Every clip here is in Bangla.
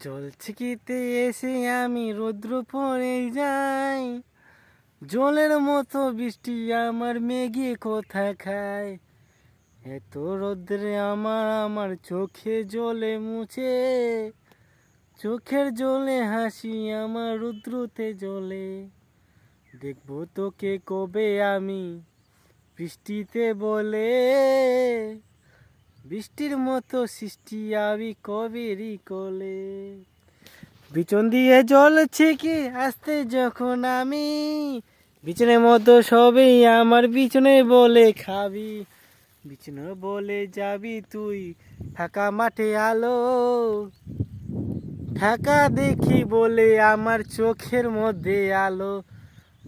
জল ছিকিতে এসে আমি রৌদ্র পড়ে যাই। জলের মতো বৃষ্টি আমার মেঘে কোথা খায়। এত রৌদ্রে আমার আমার চোখে জলে মুছে। চোখের জলে হাসি আমার রুদ্রতে জলে দেখব তোকে কবে আমি বৃষ্টিতে বলে। বৃষ্টির মতো সৃষ্টি আমি কবেরই কোলে। বিচন দিয়ে জল ছেকে আসতে যখন আমি বিছনের মতো সবেই আমার বিছনে বলে খাবি। বিছনে বলে যাবি তুই ফাঁকা মাঠে আলো, ঢাকা দেখি বলে আমার চোখের মধ্যে আলো।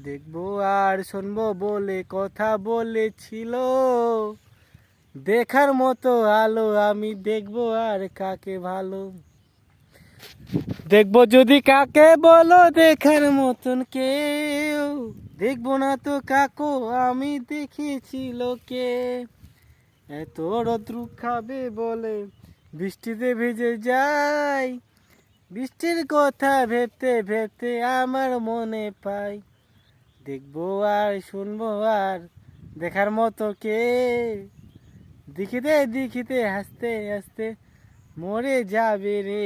দেখব আর শুনব বলে কথা বলেছিল। দেখার মতো আলো আমি দেখব আর কাকে ভালো। দেখব যদি কাকে বলো দেখার মতন কেউ। দেখব না তো কাকো, আমি দেখেছিল কে এত রদ্রু খাবে বলে বৃষ্টিতে ভেজে যাই বৃষ্টির কথা ভেবতে ভেবতে আমার মনে পাই দেখব আর শুনব আর দেখার মতো কে। দেখিতে দেখিতে হাসতে হাসতে মরে যাবে রে